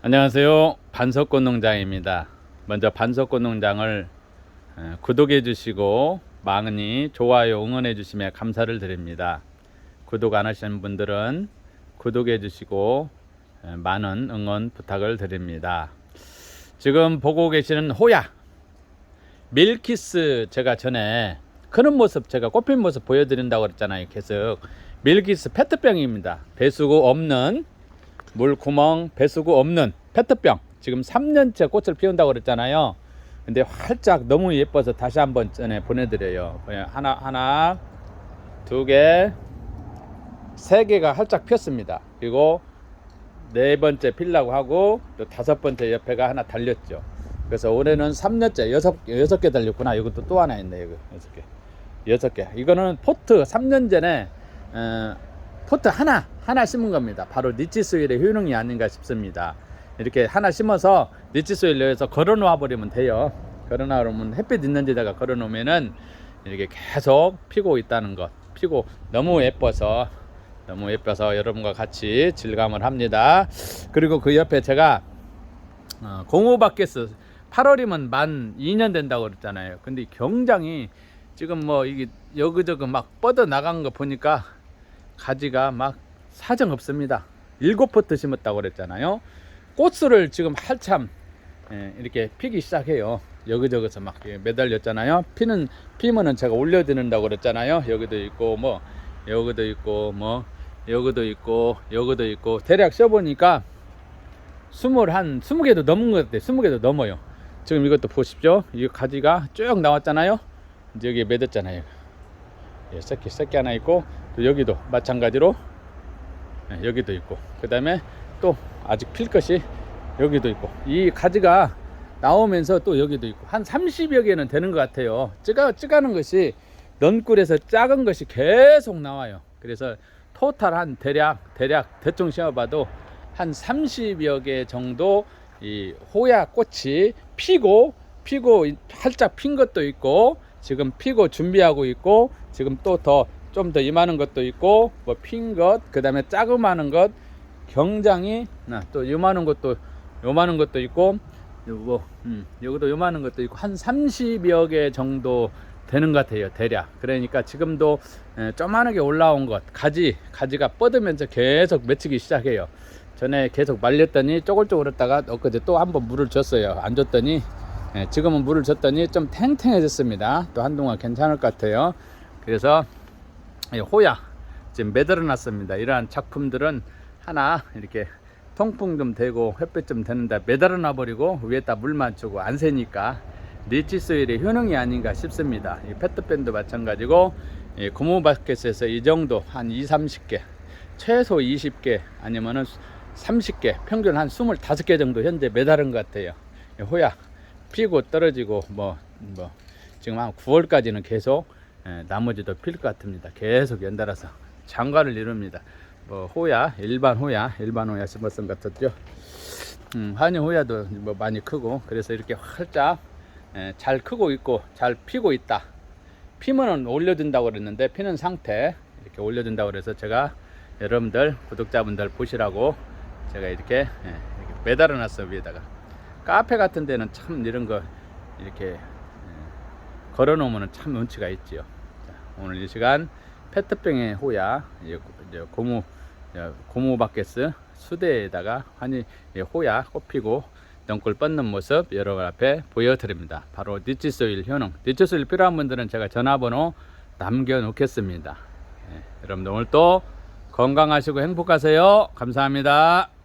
안녕하세요. 반석꽃 농장입니다. 먼저 반석꽃 농장을 어, 구독해 주시고 많이 좋아요 응원해 주시면 감사를 드립니다. 구독 안 하시는 분들은 구독해 주시고 어, 많은 응원 부탁을 드립니다. 지금 보고 계시는 호야 밀키스 제가 전에 크는 모습 제가 꽃핀 모습 보여드린다고 그랬잖아요. 계속 밀키스 페트병입니다. 배수구 없는 물 구멍 배수구 없는 페트병 지금 3년째 꽃을 피운다고 그랬잖아요. 근데 활짝 너무 예뻐서 다시 한번 전에 보내드려요. 하나 하나 두 개, 세 개가 활짝 폈습니다. 그리고 네 번째 필라고 하고 또 다섯 번째 옆에가 하나 달렸죠. 그래서 올해는 3년째 여섯 여섯 개 달렸구나. 이것도 또 하나 있네. 이거 여섯 개, 여섯 개. 이거는 포트 3년 전에 어, 포트 하나 하나 심은 겁니다. 바로 니치 소일의 효능이 아닌가 싶습니다. 이렇게 하나 심어서 니치 소일 넣어서 걸어 놓아 버리면 돼요. 걸어 놓으면 햇빛 있는 데다가 걸어 놓으면은 이렇게 계속 피고 있다는 것. 피고 너무 예뻐서 너무 예뻐서 여러분과 같이 질감을 합니다. 그리고 그 옆에 제가 어, 공호바켓스 8월이면 만 2년 된다고 그랬잖아요. 근데 경장이 지금 뭐 이게 여기저기 막 뻗어 나간 거 보니까 가지가 막 사정 없습니다. 일곱 포트 심었다고 그랬잖아요. 꽃을 지금 한참 예, 이렇게 피기 시작해요. 여기저기서 막 이렇게 매달렸잖아요. 피는 피면은 제가 올려드린다고 그랬잖아요. 여기도 있고 뭐 여기도 있고 뭐 여기도 있고 여기도 있고 대략 써보니까 스물 한 스무 개도 넘은 것 같아요. 스무 개도 넘어요. 지금 이것도 보십시오. 이 가지가 쭉 나왔잖아요. 이제 여기 맺었잖아요. 예, 새끼 새끼 하나 있고 또 여기도 마찬가지로 예, 여기도 있고. 그 다음에 또 아직 필 것이 여기도 있고. 이 가지가 나오면서 또 여기도 있고. 한 30여 개는 되는 것 같아요. 찌가 찌가는 것이 넌꿀에서 작은 것이 계속 나와요. 그래서 토탈 한 대략 대략 대충 심어봐도 한 30여 개 정도 이 호야 꽃이 피고 피고 활짝 핀 것도 있고 지금 피고 준비하고 있고 지금 또 더 좀 더 이만한 것도 있고 뭐 핀 것, 그 다음에 자그마한 것, 경장이 나또 요만한 것도 요만한 것도 있고 요거 음, 여기도 요만한 것도 있고 한 30여 개 정도 되는 것 같아요 대략 그러니까 지금도 에, 조만하게 올라온 것 가지 가지가 뻗으면서 계속 맺히기 시작해요 전에 계속 말렸더니 쪼글쪼글했다가 엊그제 또 한번 물을 줬어요 안 줬더니 예, 지금은 물을 줬더니 좀 탱탱해졌습니다. 또 한동안 괜찮을 것 같아요. 그래서 이 호야 지금 매달아 놨습니다. 이러한 작품들은 하나 이렇게 통풍 좀 되고 햇빛 좀 되는데 매달아 놔 버리고 위에다 물만 주고 안 새니까 리치소일의 효능이 아닌가 싶습니다. 이 페트밴도 마찬가지고 이 고무바켓에서 이 정도 한 2, 30개 최소 20개 아니면은 30개 평균 한 25개 정도 현재 매달은 것 같아요. 이 호야 피고 떨어지고 뭐, 뭐 지금 한 9월까지는 계속 예, 나머지도 필 것 같습니다. 계속 연달아서 장관을 이룹니다. 뭐 호야 일반 호야 일반 호야 심었던 것 같았죠. 음, 한일 호야도 뭐 많이 크고 그래서 이렇게 활짝 예, 잘 크고 있고 잘 피고 있다. 피면은 올려준다고 그랬는데 피는 상태 이렇게 올려준다고 그래서 제가 여러분들 구독자분들 보시라고 제가 이렇게, 예, 이렇게 매달아 놨어요 위에다가 카페 같은 데는 참 이런 거 이렇게 예, 걸어 놓으면 참 운치가 있지요. 자, 오늘 이 시간 페트병의 호야 이제 고무 어, 고무 바켓스 수대에다가 환히 예, 호야 꽃피고 덩굴 뻗는 모습 여러분 앞에 보여드립니다. 바로 니치소일 효능. 니치소일 필요한 분들은 제가 전화번호 남겨놓겠습니다. 예, 여러분들 오늘 또 건강하시고 행복하세요. 감사합니다.